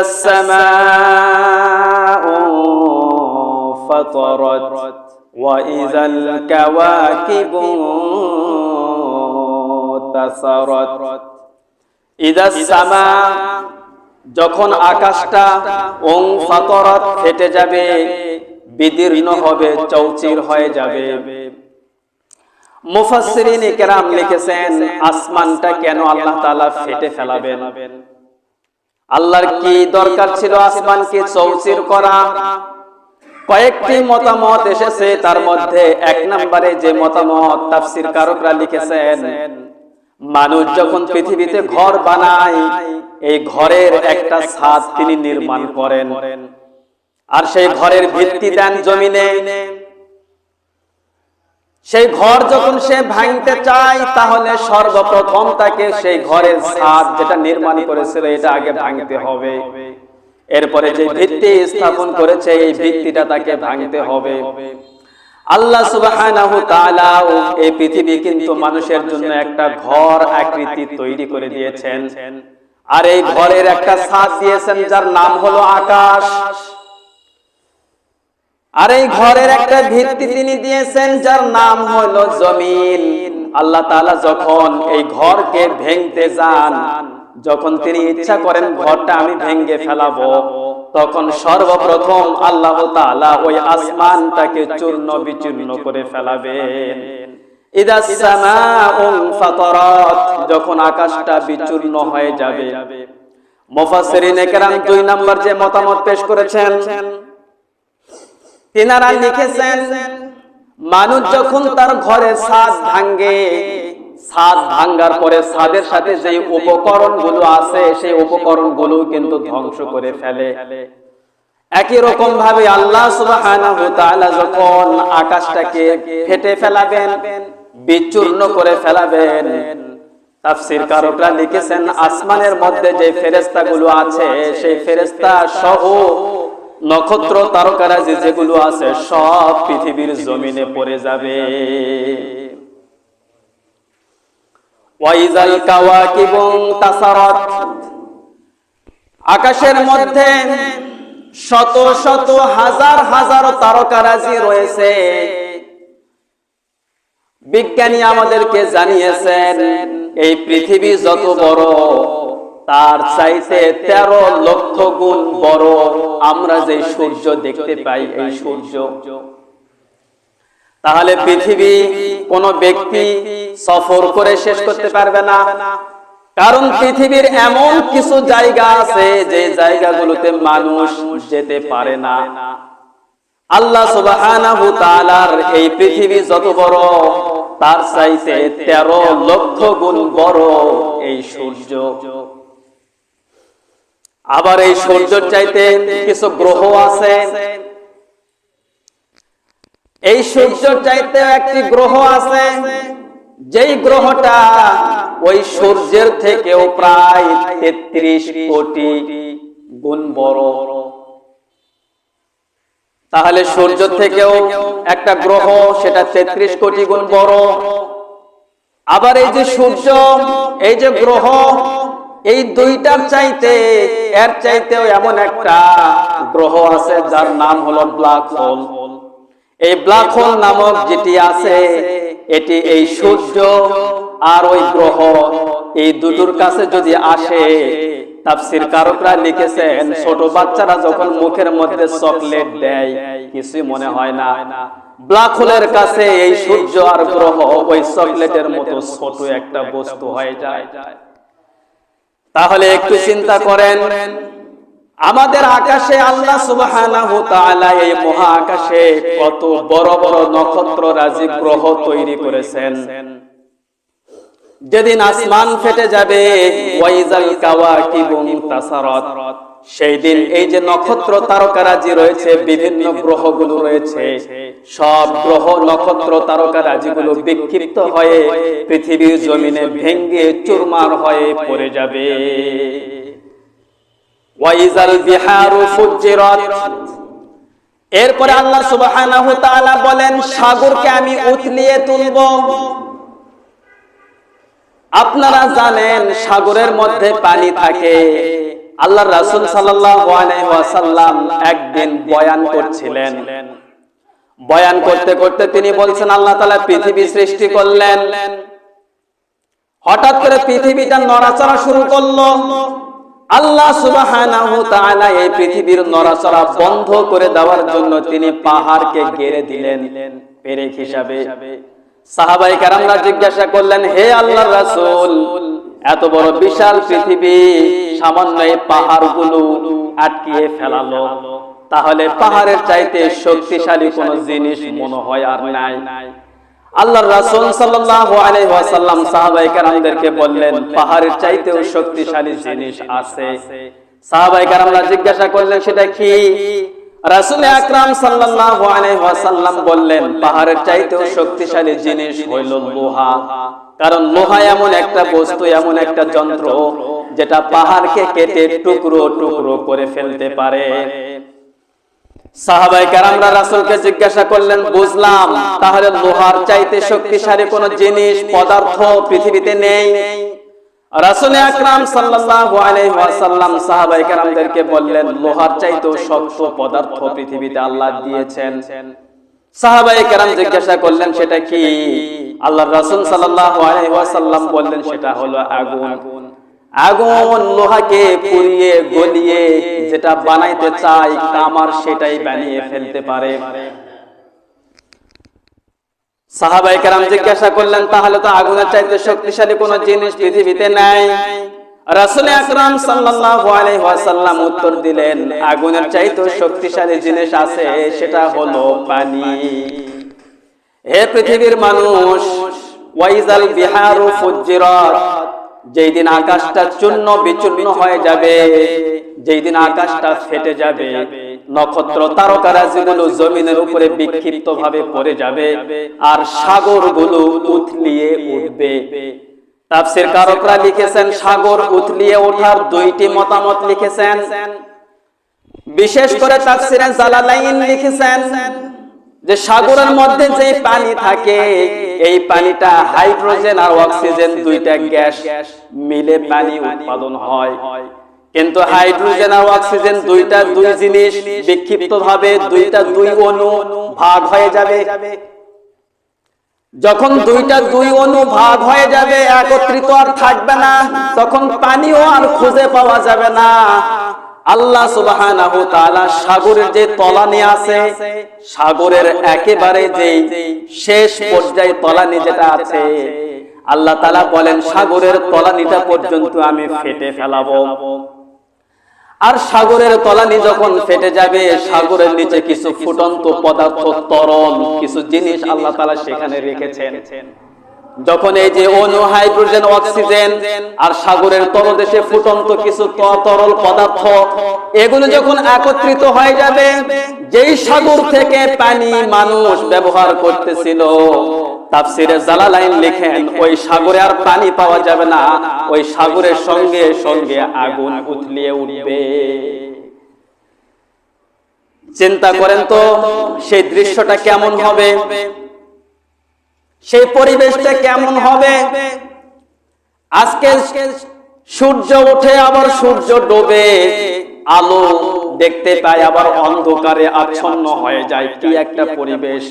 السماء فطرت وإذا الكواكب انتثرت إذا السماء যখন আকাশটা ওং ফাতরাত ফেটে যাবে বিদীর্ণ হবে চৌচির হয়ে যাবে মুফাসসিরিন কেরাম লিখেছেন আসমানটা কেন আল্লাহ তাআলা ফেটে ফেলাবেন আল্লাহর কি দরকার ছিল? আসমানকে চৌচির করা? কয়েকটি মতামত এসেছে, তার মধ্যে এক নম্বরে যে মতামত তাফসির কারকরা লিখেছেন, মানুষ যখন পৃথিবীতে ঘর বানায়, এই ঘরের একটা ছাদ তিনি নির্মাণ করেন। আর সেই ঘরের ভিত্তি দেন জমিনে। সেই ঘর যখন সে ভাঙতে চায়, তাহলে সর্বপ্রথম তাকে সেই ঘরের ছাদ যেটা নির্মাণ করেছিল, এটা আগে ভাঙতে হবে। এরপরে যে ভিত্তি স্থাপন করেছে, এই ভিত্তিটা তাকে ভাঙতে হবে। আল্লাহ তাআলা এই পৃথিবী কিন্তু মানুষের জন্য একটা ঘর আকৃতি তৈরি করে দিয়েছেন। আর এই ঘরের একটা ছাদ দিয়েছেন, যার নাম হলো আকাশ। আর এই ঘরের একটা ভিত্তি তিনি দিয়েছেন, যার নাম হলো জমিন। আল্লাহ তাআলা যখন এই ঘরকে ভেঙতে যান, যখন তিনি ইচ্ছা করেন ঘরটা আমি ভেঙে ফেলাবো, তখন সর্বপ্রথম আল্লাহ তাআলা ওই আসমানটাকে চূর্ণ বিচূর্ণ করে ফেলাবেন। যখন আকাশটা বিচূর্ণ হয়ে যাবে। মুফাসসিরিনে কেরাম দুই নাম্বার যে মতামত পেশ করেছেন তিনারা লিখেছেন, মানুষ যখন তার ঘরে ছাদ ভাঙ্গে ছাদ ভাঙ্গার পরে ছাদের সাথে যে উপকরণগুলো আছে, সেই উপকরণগুলো কিন্তু ধ্বংস করে ফেলে। একই রকম ভাবে আল্লাহ যখন আকাশটাকে ফেটে ফেলাবেন বিচূর্ণ করে ফেলাবেন, তাফসীর কারকরা লিখেছেন, আসমানের মধ্যে যে ফেরেশতাগুলো আছে, সেই ফেরেশতা সহ নক্ষত্র তারকারাজি যেগুলো আছে সব পৃথিবীর জমিনে পড়ে যাবে। ওয়াইজাল কাওয়াকিবুন তাসারাত। আকাশের মধ্যে শত শত হাজার হাজার তারকারাজি রয়েছে। বিজ্ঞানী আমাদেরকে জানিয়েছেন, এই পৃথিবী যত বড় তার চাইতে তেরো লক্ষ গুণ বড় আমরা যে সূর্য দেখতে পাই, এই সূর্য। তাহলে পৃথিবী কোন ব্যক্তি সফর করে শেষ করতে পারবে না। কারণ পৃথিবীর এমন কিছু জায়গা আছে যে জায়গাগুলোতে মানুষ যেতে পারে না। আল্লাহ তাআলার এই পৃথিবী যত বড়, তার চাইতে তেরো লক্ষ গুণ বড় এই সূর্য। আবার এই সূর্যের চাইতে কিছু গ্রহ আছে। এই সূর্যের চাইতে একটি গ্রহ আছে, যেই গ্রহটা ওই সূর্যের থেকেও প্রায় তেত্রিশ কোটি গুণ বড়। তাহলে সূর্য থেকেও একটা গ্রহ, সেটা তেত্রিশ কোটি গুণ বড়। আবার এই যে সূর্য, এই যে গ্রহ এই দুইটার চাইতে এর চাইতেও এমন একটা গ্রহ আছে যার নাম হলো ব্ল্যাক হোল। এই ব্ল্যাক হোল নামক যেটি আছে, এটি এই সূর্য আর ওই গ্রহ, এই দুটোর কাছে যদি আসে, তাফসির কারকরা লিখেছেন, ছোট বাচ্চারা যখন মুখের মধ্যে চকলেট দেয়, কিছুই মনে হয় না। ব্ল্যাক হোলের কাছে এই সূর্য আর গ্রহ ওই চকলেটের মতো ছোট একটা বস্তু হয়ে যায়। তাহলে একটু চিন্তা করেন, আমাদের আকাশে আল্লাহ তাআলা এই মহা আকাশে কত বড় বড় নক্ষত্র রাজি গ্রহ তৈরি করেছেন। যেদিন আসমান ফেটে যাবে, ওয়াইজাল কাওয়াকিবুন তাসারাত। সেই দিন এই যে নক্ষত্র তারকারাজি রয়েছে, বিভিন্ন গ্রহগুলো রয়েছে, সব গ্রহ নক্ষত্র তারকারাজিগুলো বিক্ষিপ্ত হয়ে পৃথিবীর জমিনে ভেঙ্গে চুরমার হয়ে পড়ে যাবে। এরপরে আল্লাহ সুবহানাহু তাআলা বলেন, সাগরকে আমি উতলিয়ে তুলব। আপনারা জানেন, সাগরের মধ্যে পানি থাকে। আল্লাহ রাসূল ওয়াসাল্লাম একদিন বয়ান করছিলেন। বয়ান করতে করতে তিনি বলছেন, আল্লাহ তাআলা পৃথিবী সৃষ্টি করলেন। হঠাৎ করে পৃথিবীটা নড়াচড়া শুরু করল। আল্লাহ তাআলা এই পৃথিবীর নড়াচড়া বন্ধ করে দেওয়ার জন্য তিনি পাহাড়কে গেড়ে দিলেন, পেরেক হিসাবে। সাহাবাই কারামরা জিজ্ঞাসা করলেন, হে আল্লাহ রাসূল, এত বড় বিশাল পৃথিবী সামান্য এই পাহাড়গুলো আটকিয়ে ফেলালো। তাহলে পাহাড়ের চাইতে শক্তিশালী কোন জিনিস মনে হয় আর নাই। আল্লাহর রাসূল সাল্লাল্লাহু আলাইহি ওয়াসাল্লাম সাহাবায়ে কেরামদেরকে বললেন পাহাড়ের চাইতেও শক্তিশালী জিনিস আছে। সাহাবায়ে কেরামরা জিজ্ঞাসা করলেন সেটা কি? রাসূল আকরাম সাল্লাল্লাহু আলাইহি ওয়াসাল্লাম বললেন পাহাড়ের চাইতেও শক্তিশালী জিনিস হইল লোহা। কারণ লোহা এমন একটা বস্তু এমন একটা যন্ত্র যেটা পাহাড়কে কেটে টুকরো টুকরো করে ফেলতে পারে। সাহাবাই কারামরা জিজ্ঞাসা করলেন, বুঝলাম, তাহলে লোহার চাইতে শক্তিশালী কোন জিনিস, পদার্থ পৃথিবীতে নেই? রাসূল আকরাম সাহাবাই কারামদেরকে বললেন, লোহার চাইতেও শক্ত পদার্থ পৃথিবীতে আল্লাহ দিয়েছেন। সাহাবাই জিজ্ঞাসা করলেন, সেটা কি? আল্লাহর রাসূল সাল্লাল্লাহু বললেন, সেটা হলো আগুন। আগুন লোহাকে পুড়িয়ে গলিয়ে যেটা বানাইতে চাই কামার সেটাই বানিয়ে ফেলতে পারে। সাহাবাই কারাম জিজ্ঞাসা করলেন তাহলে তো আগুনের চাইতে শক্তিশালী কোন জিনিস পৃথিবীতে নাই। রাসূল আকরাম সাল্লাল্লাহু আলাইহি ওয়াসাল্লাম উত্তর দিলেন আগুনের চাইতে শক্তিশালী জিনিস আছে সেটা হলো পানি। হে পৃথিবীর মানুষ ওয়াইজাল বিহারু ফুজ্জিরাত। যেই দিন আকাশটা চূর্ণ বিচূর্ণ হয়ে যাবে, যেই দিন আকাশটা ফেটে যাবে, নক্ষত্র তারকারাজিগুলো জমিনের উপরে বিক্ষিপ্ত ভাবে পড়ে যাবে আর সাগরগুলো উথলিয়ে উঠবে। তাফসির কারকরা লিখেছেন, সাগর উথলিয়ে ওঠার দুইটি মতামত লিখেছেন। বিশেষ করে তাফসিরে জালালাইন লিখেছেন যে সাগরের মধ্যে যে পানি থাকে এই পানিটা হাইড্রোজেন আর অক্সিজেন দুইটা গ্যাস মিলে পানি উৎপাদন হয়। কিন্তু হাইড্রোজেন আর অক্সিজেন দুইটা দুই জিনিস বিক্ষিপ্ত ভাবে দুইটা দুই অণু ভাগ হয়ে যাবে। যখন দুইটা দুই অণু ভাগ হয়ে যাবে একত্রিত আর থাকবে না। তখন পানিও আর খুঁজে পাওয়া যাবে না। আল্লাহ সুবহানাহু তাআলা সাগরের যে তলানি আছে, সাগরের একেবারে যে শেষ পর্যায়ে তলানি যেটা আছে, আল্লাহ তাআলা বলেন, সাগরের তলানিটা পর্যন্ত আমি ফেটে ফেলাবো। আর সাগরের তলানি যখন ফেটে যাবে, সাগরের নিচে কিছু ফুটন্ত পদার্থ, তরল, কিছু জিনিস আল্লাহ তাআলা সেখানে রেখেছেন। যখন এই যে অনু হাইড্রোজেন, অক্সিজেন আর সাগরের তলদেশে ফুটন্ত কিছু তরল পদার্থ, এগুলো যখন একত্রিত হয়ে যাবে, যেই সাগর থেকে পানি মানুষ ব্যবহার করতেছিল জালালাইন লিখেন, ওই সাগরে আর পানি পাওয়া যাবে না, ওই সাগরের সঙ্গে সঙ্গে আগুন উঠবে। চিন্তা করেন তো, সেই দৃশ্যটা কেমন হবে? সেই পরিবেশটা কেমন হবে? আজকে সূর্য ওঠে আবার সূর্য ডোবে, আলো দেখতে পাই আবার অন্ধকারে আচ্ছন্ন হয়ে যায়। কি একটা পরিবেশ।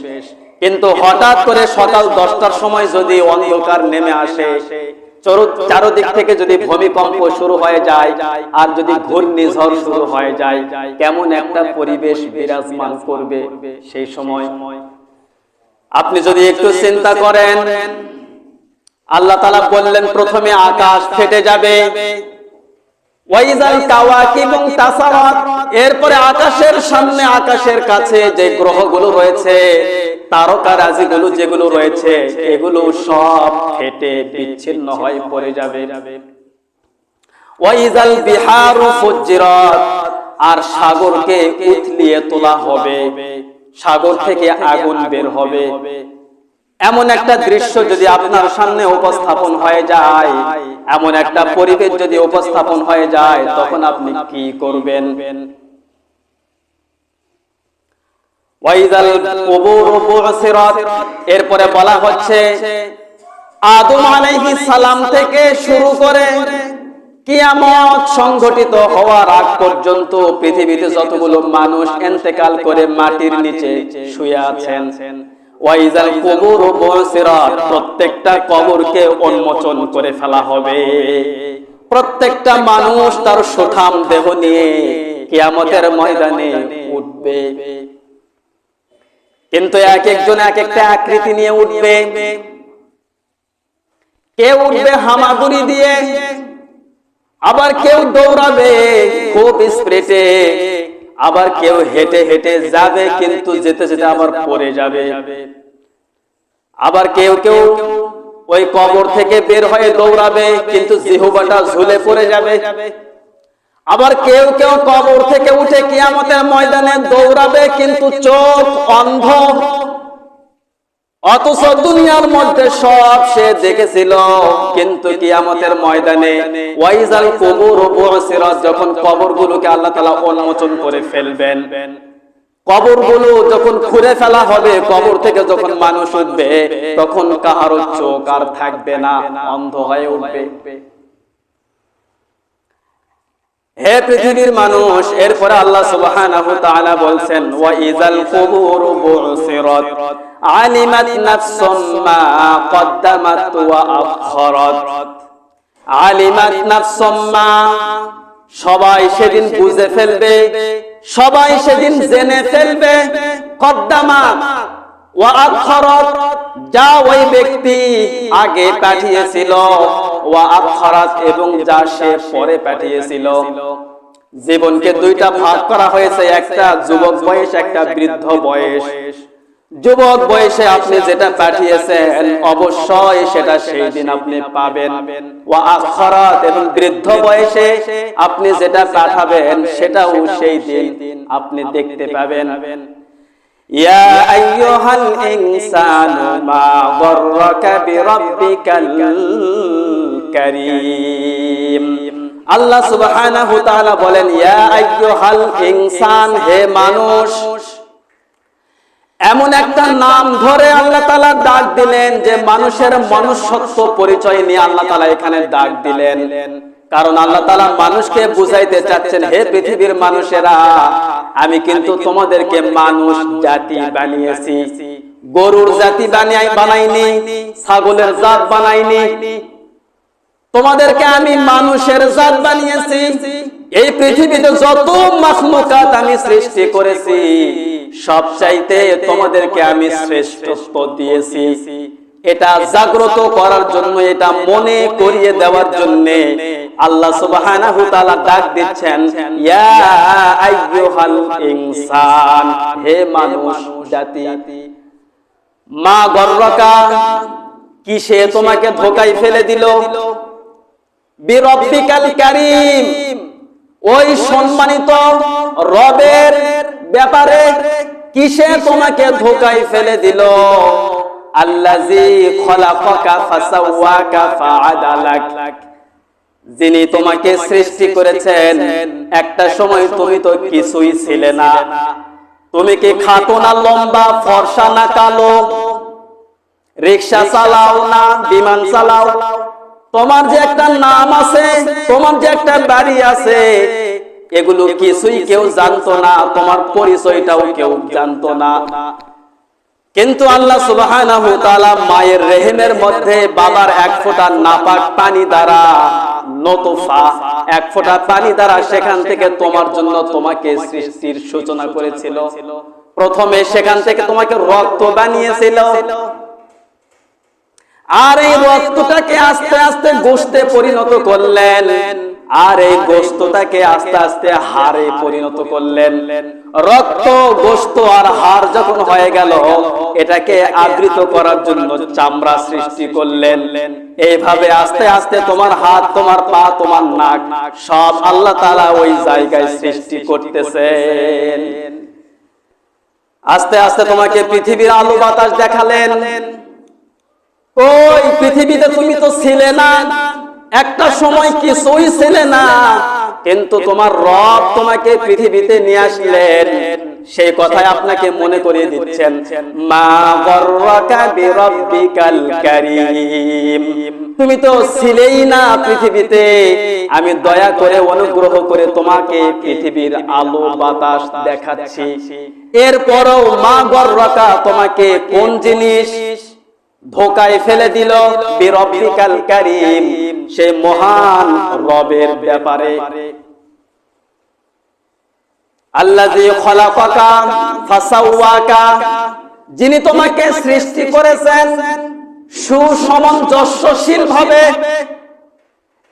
কিন্তু হঠাৎ করে সকাল দশটার সময় যদি অন্ধকার নেমে আসে চারদিক থেকে যদি ভূমিকম্প শুরু হয়ে যায়, আর যদি ঘূর্ণিঝড় শুরু হয়ে যায়, কেমন একটা পরিবেশ বিরাজমান করবে। সেই সময় আপনি যদি একটু চিন্তা করেন আল্লাহ তালা বললেন প্রথমে আকাশ ফেটে যাবে। এরপরে আকাশের সামনে আকাশের কাছে যে গ্রহগুলো রয়েছে তারকা রাজিগুলো যেগুলো রয়েছে এগুলো সব ফেটে বিচ্ছিন্ন হয়ে পড়ে যাবে। ওয়াইজাল বিহারু ফুজ্জিরাত আর সাগরকে উথলিয়ে তোলা হবে। সাগর থেকে আগুন বের হবে। এমন একটা দৃশ্য যদি আপনার সামনে উপস্থাপন হয়ে যায় এমন একটা পরিবেশ যদি উপস্থাপন হয়ে যায় তখন আপনি কি করবেন? এরপরে বলা হচ্ছে আদম আলাইহিস সালাম থেকে শুরু করে কিয়ামত সংঘটিত হওয়ার আগ পর্যন্ত পৃথিবীতে যতগুলো মানুষ এন্তেকাল করে মাটির নিচে শুয়ে আছেন কিন্তু এক একজন এক একটা আকৃতি নিয়ে উঠবে। কে উঠবে হামাগুড়ি দিয়ে? আবার কেউ দৌড়াবে খুব স্প্রেটে আবার কেউ হেঁটে হেঁটে যাবে কিন্তু যেতে যেতে আবার পড়ে যাবে। আবার কেউ কেউ ওই কবর থেকে বের হয়ে দৌড়াবে কিন্তু জিহুবাটা ঝুলে পড়ে যাবে। আবার কেউ কেউ কবর থেকে উঠে কিয়ামতের ময়দানে দৌড়াবে কিন্তু চোখ অন্ধ। অথচ দুনিয়ার মধ্যে সব সে দেখেছিল। কিন্তু কিয়ামতের ময়দানে ওয়াইজাল কবর বুসিরাত যখন কবরগুলোকে আল্লাহ তাআলা উন্মোচন করে ফেলবেন, কবরগুলো যখন খুঁড়ে ফেলা হবে, কবর থেকে যখন মানুষ উঠবে, তখন কাহারও চোখ আর থাকবে না, অন্ধ হয়ে উঠবে। হে পৃথিবীর মানুষ, এরপরে আল্লাহ সুবহানাহু তাআলা বলছেন ওয়া ইযাল কুবুর বুসিরাত আলিমাত নাফসুম মা কদ্দামাত ওয়া আখরাত আলিমাত নাফসুম মা, সবাই সেদিন বুঝে ফেলবে, সবাই সেদিন জেনে ফেলবে, কদ্দামাত ওয়া আখরাত যা ওই ব্যক্তি আগে পাঠিয়েছিল, ওয়া আখরাত এবং যা সে পরে পাঠিয়েছিল। জীবনকে দুইটা ভাগ করা হয়েছে, একটা যুবক বয়স, একটা বৃদ্ধ বয়স। যুবক বয়সে আপনি যেটা পাঠিয়েছেন অবশ্যই সেটা সেই দিন আপনি পাবেন ওয়া আখরাত এবং বৃদ্ধ বয়সে আপনি যেটা পাঠাবেন সেটাও সেই দিন আপনি দেখতে পাবেন يا أيها الإنسان ما غرك بربك الكريم আল্লাহ সুবহানাহু তাআলা বলেন ইয়া আইয়ুহাল ইনসান হে মানুষ এমন একটা নাম ধরে আল্লাহ তাআলা ডাক দিলেন যে মানুষের মনুষ্যত্ব পরিচয় নিয়ে আল্লাহ তাআলা এখানে ডাক দিলেন। কারণ আল্লাহ তাআলা মানুষকে বুঝাইতে চাচ্ছেন, হে পৃথিবীর মানুষেরা, আমি কিন্তু তোমাদেরকে মানুষ জাতি বানিয়েছি। গরুর জাতি বানাই বানাইনি, ছাগলের জাত বানাইনি। তোমাদেরকে আমি মানুষের জাত বানিয়েছি। এই পৃথিবীতে যত মাখলুকাত আমি সৃষ্টি করেছি সব চাইতে তোমাদেরকে আমি শ্রেষ্ঠত্ব দিয়েছি। এটা জাগ্রত করার জন্য, এটা মনে করিয়ে দেওয়ার জন্য আল্লাহ তাআলা ডাক দিচ্ছেন ইনসান, হে মানুষ, জাতি, মা গর্রকা, কিসে তোমাকে ধোকায় ফেলে দিল? বিরব্বিকাল কারীম, ওই সম্মানিত রবের ব্যাপারে কিসে তোমাকে ধোকায় ফেলে দিল? আল্লাজি খলাকাকা ফাসাওয়াকা ফাআদালাক। যিনি তোমাকে সৃষ্টি করেছেন একটা সময় তুমি তো কিছুই ছিলে না। তুমি কি খাটো না লম্বা ফর্সা না কালো? রিক্সা চালাও না বিমান চালাও। তোমার যে একটা নাম আছে তোমার যে একটা বাড়ি আছে এগুলো কিছুই কেউ জানতো না তোমার পরিচয়টাও কেউ জানতো না। কিন্তু আল্লাহ তাআলা মায়ের রেহেমের মধ্যে বাবার এক ফোঁটা নাপাক পানি দ্বারা নতফা। এক ফোঁটা পানি দ্বারা সেখান থেকে তোমার জন্য তোমাকে সৃষ্টির সূচনা করেছিল। প্রথমে সেখান থেকে তোমাকে রক্ত বানিয়েছিল। আর এই রক্তটাকে আস্তে আস্তে গোস্তে পরিণত করলেন। আর এই গোস্তটাকে আস্তে আস্তে হারে পরিণত করলেন। রক্ত, গোস্ত আর হাড় যখন হয়ে গেল, এটাকে আবৃত করার জন্য চামড়া সৃষ্টি করলেন। এইভাবে আস্তে আস্তে তোমার হাত, তোমার পা, তোমার নাক সব আল্লাহ তাআলা ওই জায়গায় সৃষ্টি করতেছেন। আস্তে আস্তে তোমাকে পৃথিবীর আলো বাতাস দেখালেন। ওই পৃথিবীতে তুমি তো ছিলে না। একটা সময় কিছুই ছিলে না? কিন্তু তোমার রব তোমাকে পৃথিবীতে নিয়ে আসলেন। সেই কথাই আপনাকে মনে করিয়ে দিচ্ছেন। মা তুমি তো ছিলেই না পৃথিবীতে। আমি দয়া করে অনুগ্রহ করে তোমাকে পৃথিবীর আলো বাতাস দেখাচ্ছি। এরপরও মা গর্রাকা তোমাকে কোন জিনিস ধোকায় ফেলে দিল বিরব্বিকাল কারীম সেই মহান রবের ব্যাপারে। যিনি তোমাকে সৃষ্টি করেছেন সুসমঞ্জস্যশীল ভাবে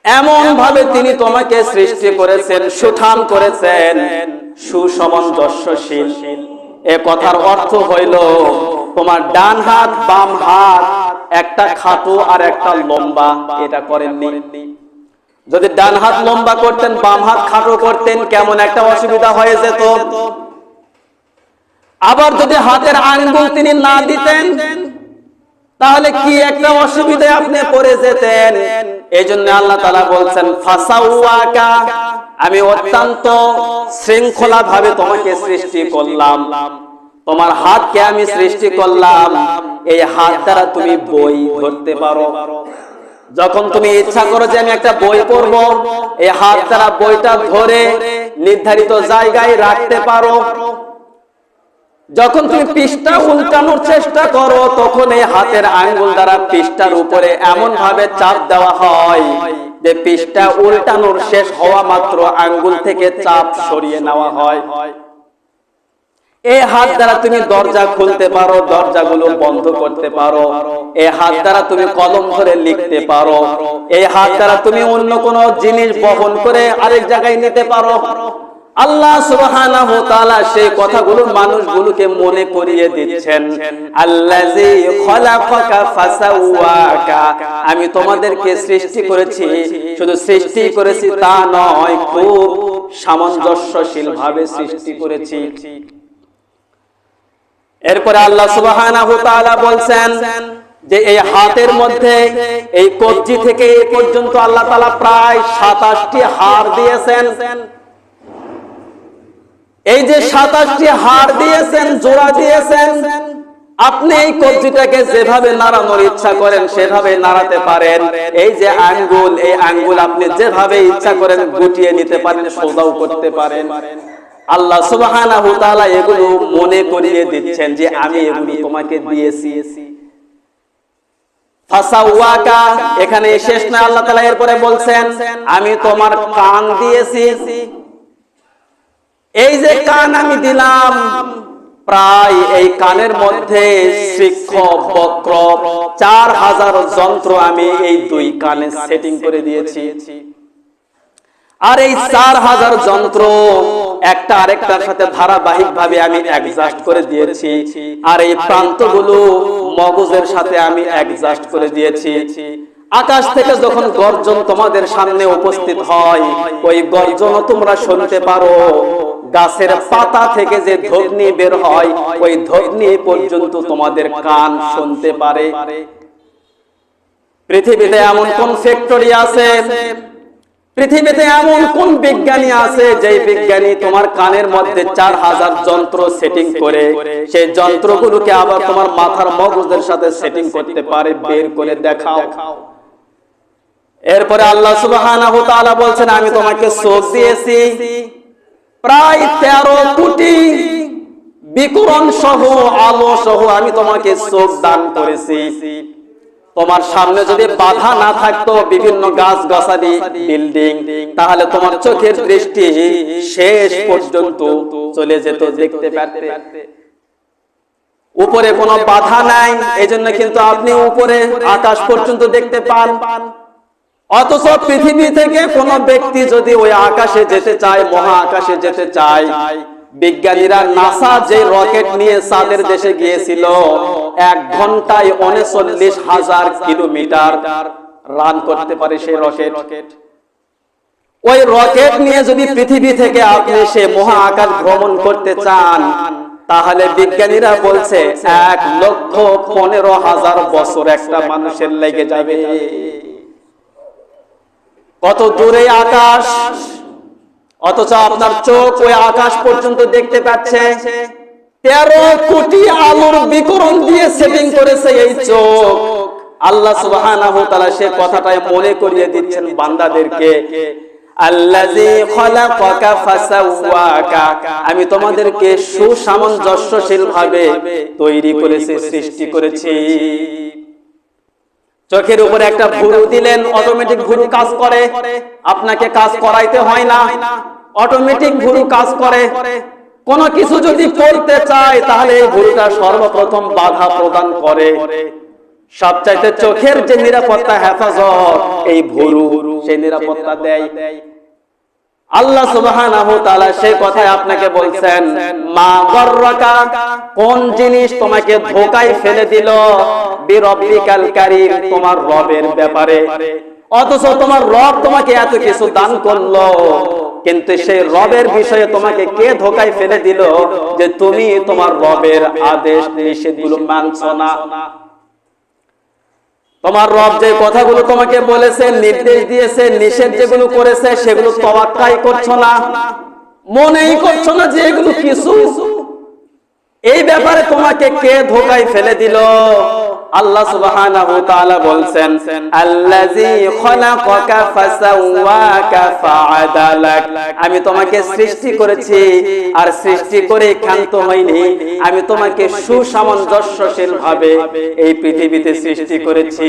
এমন ভাবে তিনি তোমাকে সৃষ্টি করেছেন, সুঠাম করেছেন সুসমঞ্জস্যশীল এ কথার অর্থ হইল, তোমার ডান হাত, বাম হাত, একটা খাটো আর একটা লম্বা, এটা করেননি। যদি ডান হাত লম্বা করতেন, বাম হাত খাটো করতেন, কেমন একটা অসুবিধা হয়ে যেত। আবার যদি হাতের আঙ্গুল তিনি না দিতেন তাহলে কি একটা অসুবিধায় আপনি পড়ে যেতেন? এই জন্য আল্লাহ তালা বলছেন, ফাসাউয়াকা, আমি অত্যন্ত শৃঙ্খলা ভাবে তোমাকে সৃষ্টি করলাম। তোমার হাতকে আমি সৃষ্টি করলাম। এই হাত দ্বারা তুমি বই ধরতে পারো। যখন তুমি ইচ্ছা করো যে আমি একটা বই পড়ব, এই হাত দ্বারা বইটা ধরে নির্ধারিত জায়গায় রাখতে পারো। যখন তুমি পৃষ্ঠা উল্টানোর চেষ্টা করো, তখন এই হাতের আঙ্গুল দ্বারা পৃষ্ঠার উপরে এমন ভাবে চাপ দেওয়া হয় যে পৃষ্ঠা উল্টানোর শেষ হওয়া মাত্র আঙ্গুল থেকে চাপ সরিয়ে নেওয়া হয়। এই হাত দ্বারা তুমি দরজা খুলতে পারো, দরজাগুলো বন্ধ করতে পারো। এই হাত দ্বারা তুমি কলম ধরে লিখতে পারো। এই হাত দ্বারা তুমি অন্য কোন জিনিস বহন করে আরেক জায়গায় নিতে পারো। আমি তোমাদেরকে সৃষ্টি করেছি। শুধু সৃষ্টি করেছি তা নয়, খুব সামঞ্জস্যশীল ভাবে সৃষ্টি করেছি। এরপরে আল্লাহ তাআলা বলছেন যে এই হাতের মধ্যে, এই কবজি থেকে এই পর্যন্ত আল্লাহ তাআলা প্রায় 27টি হাড় দিয়েছেন। এই যে 27টি হাড় দিয়েছেন, জোড়া দিয়েছেন, আপনি এই কবজিটাকে যেভাবে নাড়ানোর ইচ্ছা করেন, সেভাবে নাড়াতে পারেন। এই যে আঙ্গুল, এই আঙ্গুল আপনি যেভাবে ইচ্ছা করেন, গুটিয়ে নিতে পারেন, সোজাও করতে পারেন। আল্লাহ সুবহানাহু তাআলা এগুলো মনে করিয়ে দিচ্ছেন যে আমি এগুলো তোমাকে দিয়েছি। ফাসাওয়াকা, এখানে শেষ না আল্লাহ তাআলা এরপরে বলছেন, আমি তোমার কান দিয়েছি। এই যে কান আমি দিলাম, প্রায় এই কানের মধ্যে বক্র। চার হাজার যন্ত্র আমি এই দুই কানে সেটিং করে দিয়েছি। আর এই চার হাজার যন্ত্র একটা আরেকটার সাথে ধারাবাহিক ভাবে আমি অ্যাডজাস্ট করে দিয়েছি। আর এই প্রান্তগুলো মগজের সাথে আমি অ্যাডজাস্ট করে দিয়েছি। আকাশ থেকে যখন গর্জন তোমাদের সামনে উপস্থিত হয়, ওই গর্জন তোমরা শুনতে পারো। গাছের পাতা থেকে যে ধগ্নি বের হয়, ওই ধগ্নি পর্যন্ত তোমাদের কান শুনতে পারে। পৃথিবীতে এমন কোন ফ্যাক্টরি আছে? পৃথিবীতে এমন কোন বিজ্ঞানী আছে যে বিজ্ঞানী তোমার কানের মধ্যে চার হাজার যন্ত্র সেটিং করে, সেই যন্ত্রগুলোকে আবার তোমার মাথার মগজের সাথে সেটিং করতে পারে, বের করে দেখাও। এরপরে আল্লাহ তাআলা বলছেন, আমি তোমাকে চোখ দিয়েছি। প্রায় তেরো কোটি বিকরণ সহ, আলো সহ আমি তোমাকে চোখ দান করেছি। তোমার সামনে যদি বাধা না থাকতো বিভিন্ন গাছ গাছালি বিল্ডিং, তাহলে তোমার চোখের দৃষ্টি শেষ পর্যন্ত চলে যেত, দেখতে পারতে। উপরে কোনো বাধা নাই, এজন্য কিন্তু আপনি উপরে আকাশ পর্যন্ত দেখতে পান। অথচ পৃথিবী থেকে কোন ব্যক্তি যদি ওই আকাশে যেতে চায়, মহা আকাশে যেতে চায়, বিজ্ঞানীরা নাসা যে রকেট নিয়ে চাঁদের দেশে গিয়েছিল, এক ঘন্টায় উনচল্লিশ হাজার কিলোমিটার রান করতে পারে সেই রকেট। ওই রকেট নিয়ে যদি পৃথিবী থেকে আপনি সে মহা আকাশ ভ্রমণ করতে চান, তাহলে বিজ্ঞানীরা বলছে, এক লক্ষ পনেরো হাজার বছর একটা মানুষের লেগে যাবে। কত দূরে আকাশ, অথচ আপনার চোখ ওই আকাশ পর্যন্ত দেখতে পাচ্ছে। তেরো কোটি আলোর বিকরণ দিয়ে সেটিং করেছে এই চোখ। আল্লাহ তাআলা সে কথাটাই মনে করিয়ে দিচ্ছেন বান্দাদেরকে। আমি তোমাদেরকে সুসামঞ্জস্যশীল ভাবে তৈরি করেছি, সৃষ্টি করেছি। চোখের উপরে একটা ভুরু দিলেন অটোমেটিক ভুরু কাজ করে। আপনাকে কাজ করাইতে হয় না। অটোমেটিক ভুরু কাজ করে। কোন কিছু যদি করতে চায়, তাহলে এই ভুরুটা সর্বপ্রথম বাধা প্রদান করে। সবচাইতে চোখের যে নিরাপত্তা হেফাজত, এই ভুরু সেই নিরাপত্তা দেয়। আল্লাহ সুবহানাহু তাআলা সেই কথায় আপনাকে বলছেন, মা গররাকা, কোন জিনিস তোমাকে ধোকায় ফেলে দিল? বিরব্বিকাল কারীম, তোমার রবের ব্যাপারে। অথচ তোমার রব তোমাকে এত কিছু দান করল, কিন্তু সেই রবের বিষয়ে তোমাকে কে ধোকায় ফেলে দিল? যে তুমি তোমার রবের আদেশ নিষেধগুলো মানছ না। তোমার রব যে কথাগুলো তোমাকে বলেছে, নির্দেশ দিয়েছে, নিষেধ যেগুলো করেছে, সেগুলো তবাক্কাই করছ না, মনেই করছ না যে এগুলো কিছু। এই ব্যাপারে তোমাকে কে ধোকায় ফেলে দিল? আল্লাহ সুবহানাহু তাআলা বলছেন, আল্লাযী খলাকাকা ফাসাওয়াকা ফাআদালাক। আমি তোমাকে সৃষ্টি করেছি আর সৃষ্টি করে ক্ষান্ত হইনি আমি তোমাকে সুসামঞ্জস্যশীল ভাবে এই পৃথিবীতে সৃষ্টি করেছি।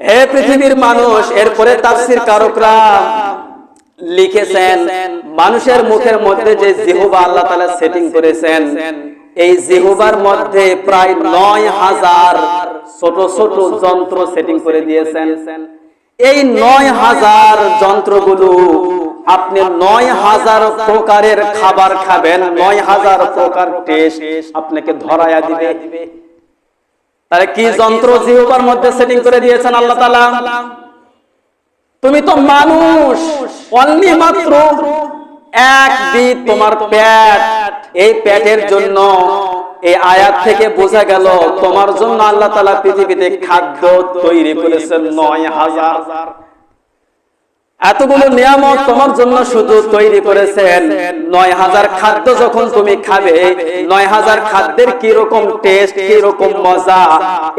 হে পৃথিবীর মানুষ, এরপরে তাফসীর কারকরা লিখেছেন, মানুষের মুখের মধ্যে যে জিহুবা আল্লাহ তাআলা সেটিং করেছেন এই জিহুবার মধ্যে প্রায় নয় হাজার ছোট ছোট যন্ত্র সেটিং করে দিয়েছেন। এই নয় হাজার যন্ত্রগুলো আপনি নয় হাজার প্রকারের খাবার খাবেন নয় হাজার প্রকার টেস্ট আপনাকে ধরায়া দিবে। তাহলে কি যন্ত্র জিহুবার মধ্যে সেটিং করে দিয়েছেন আল্লাহ তাআলা? তুমি তো মানুষ অনলি মাত্র এক বিদ তোমার পেট। এই পেটের জন্য এই আয়াত থেকে বোঝা গেল তোমার জন্য আল্লাহ তালা পৃথিবীতে খাদ্য তৈরি করেছেন নয় হাজার। এতগুলো নিয়ামত তোমার জন্য শুধু তৈরি করেছেন। নয় হাজার খাদ্য যখন তুমি খাবে নয় হাজার খাদ্যের কীরকম টেস্ট কীরকম মজা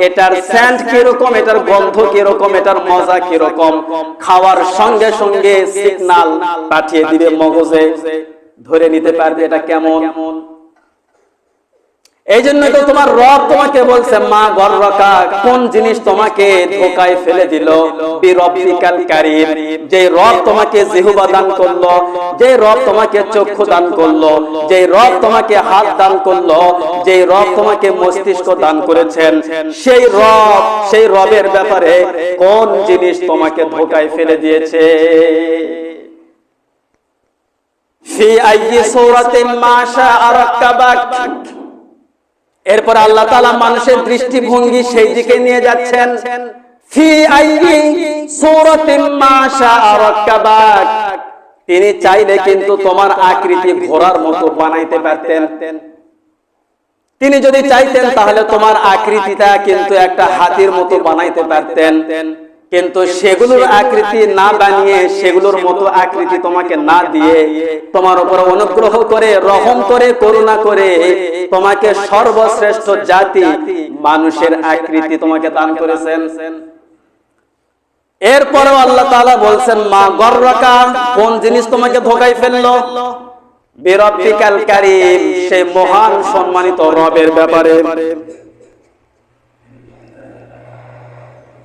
এটার স্যান্ড কীরকম এটার গন্ধ কীরকম এটার মজা কীরকম খাওয়ার সঙ্গে সঙ্গে সিগনাল পাঠিয়ে দিবে মগজে ধরে নিতে পারবে এটা কেমন? এই জন্য তো তোমার রব তোমাকে বলছে, মা গর্রকা, কোন জিনিস তোমাকে ধোকায় ফেলে দিল? যে রব তোমাকে জিহুবা দান করল যে রব তোমাকে চক্ষু দান করল যে রব তোমাকে হাত দান করল যে রব তোমাকে মস্তিষ্ক দান করেছেন, সেই রব, সেই রবের ব্যাপারে কোন জিনিস তোমাকে ধোকায় ফেলে দিয়েছে? ফি আইয়ি সূরাতিন মা শাআ রাক্কাবাক। এরপর আল্লাহ তালা মানুষের দৃষ্টিভঙ্গি সেই দিকে নিয়ে যাচ্ছেন। তিনি চাইলে কিন্তু তোমার আকৃতি ঘোড়ার মতো বানাইতে পারতেন। তিনি যদি চাইতেন তাহলে তোমার আকৃতিটা কিন্তু একটা হাতির মতো বানাইতে পারতেন। কিন্তু সেগুলোর আকৃতি না বানিয়ে সেগুলোর মতো আকৃতি তোমাকে না দিয়ে তোমার উপর অনুগ্রহ করে রহম করে করুণা করে তোমাকে সর্বশ্রেষ্ঠ জাতি মানুষের আকৃতি তোমাকে দান করেছেন। এরপরেও আল্লাহ তাআলা বলছেন মা গর্রকা কোন জিনিস তোমাকে ধোকায় ফেলল? বিরব্বিকাল কারীম সেই মহান সম্মানিত রবের ব্যাপারে।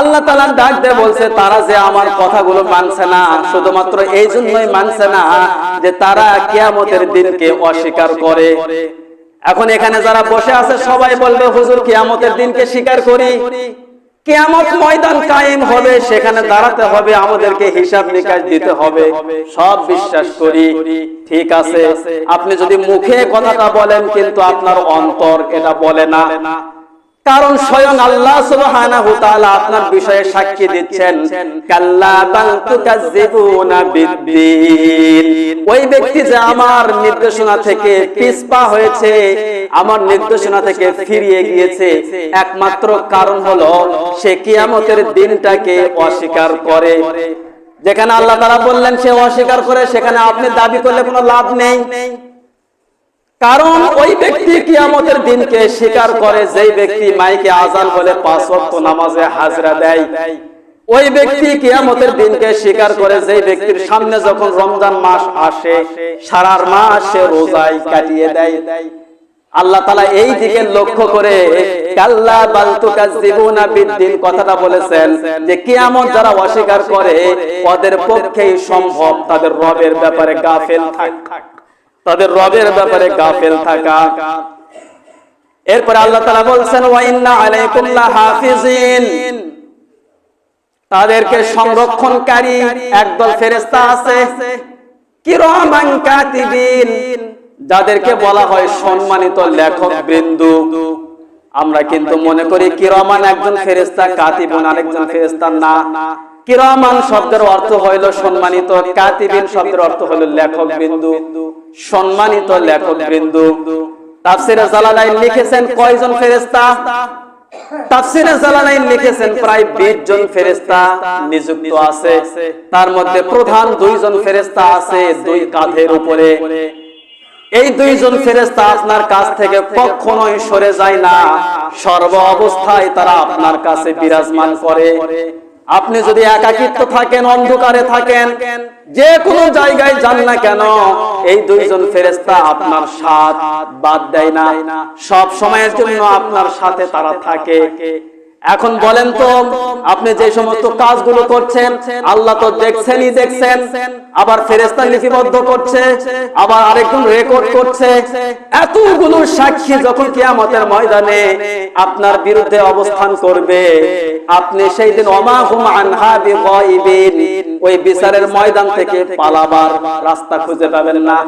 আল্লাহ তালা ডাক দিয়ে বলছে, তারা যে আমার কথাগুলো মানছে না, শুধুমাত্র এই জন্যই মানছে না যে তারা কিয়ামতের দিনকে অস্বীকার করে। এখন এখানে যারা বসে আছে, সবাই বলবে, হুজুর, কিয়ামতের দিনকে স্বীকার করি। কেয়ামত ময়দান কায়েম হবে, সেখানে দাঁড়াতে হবে, আমাদেরকে হিসাব নিকাশ দিতে হবে, সব বিশ্বাস করি। ঠিক আছে, আপনি যদি মুখে কথাটা বলেন, কিন্তু আপনার অন্তর এটা বলে না। কারণ স্বয়ং আল্লাহ সুবহানাহু তাআলা আপনার বিষয়ে সাক্ষী দিচ্ছেন, কাল্লা বাল তুকাজ্জিবুনা বিদ্দিন। ওই ব্যক্তি যে আমার নির্দেশনা থেকে পিছপা হয়েছে, আমার নির্দেশনা থেকে ফিরিয়ে গিয়েছে, একমাত্র কারণ হলো সে কিয়ামতের দিনটাকে অস্বীকার করে। যেখানে আল্লাহ তাআলা বললেন, সে অস্বীকার করে, সেখানে আপনি দাবি করলে কোনো লাভ নেই। কারণ ওই ব্যক্তি কিয়ামতের দিনকে স্বীকার করে যেই ব্যক্তি মাইকে আজান বলে পাঁচ ওয়াক্ত নামাজে হাজরা দেয়, ওই ব্যক্তি কিয়ামতের দিনকে স্বীকার করে যেই ব্যক্তির সামনে যখন রমজান মাস আসে সারার মাস সে রোজায় কাটিয়ে দেয়। আল্লাহ তালা এই দিকে লক্ষ্য করে কাল্লা বালতুকা জীবনা বিদ্দিন কথাটা বলেছেন যে, কিয়ামত যারা অস্বীকার করে, ওদের পক্ষেই সম্ভব তাদের রবের ব্যাপারে গাফেল থাকা। তাদের রবের ব্যাপারে গাফেল থাকা। এরপর আল্লাহ তাআলা বলছেন তাদেরকে সংরক্ষণকারী একদল ফেরেশতা আছে যাদেরকে বলা হয় সম্মানিত লেখক বৃন্দু। আমরা কিন্তু মনে করি কিরমান একজন ফেরেশতা কাতিবুন আরেকজন ফেরেশতা না। কিরামান শব্দের অর্থ হইল সম্মানিত, কাতিবিন শব্দের অর্থ হইল লেখক বিন্দু। সম্মানিত লেখক বিন্দু লিখেছেন কয়জন ফেরেশতা? তাফসিরে জালালাইন লিখেছেন প্রায় 20 জন ফেরেশতা নিযুক্ত আছে। তার মধ্যে প্রধান দুইজন ফেরেশতা আছে এই দুইজন ফেরেশতা আপনার কাছ থেকে কখনোই সরে যায় না। সর্ব অবস্থায় তারা আপনার কাছে বিরাজমান করে। আপনি যদি একাকিত্ব থাকেন, অন্ধকারে থাকেন, যে কোনো জায়গায় যান না কেন, এই দুইজন ফেরেস্তা আপনার সাথ বাদ দেয় না। সব সময়ের জন্য আপনার সাথে তারা থাকে। এখন বলেন তো, আপনি যে সমস্ত কাজগুলো করছেন, আল্লাহ তো দেখছেনই দেখছেন, আবার ফেরেস্তা লিপিবদ্ধ করছে, আবার আরেকজন রেকর্ড করছে। এতগুলো সাক্ষী যখন কিয়ামতের ময়দানে আপনার বিরুদ্ধে অবস্থান করবে, আপনি সেই দিন অমাহুম আনহা ওই বিচারের ময়দান থেকে পালাবার রাস্তা খুঁজে পাবেন না।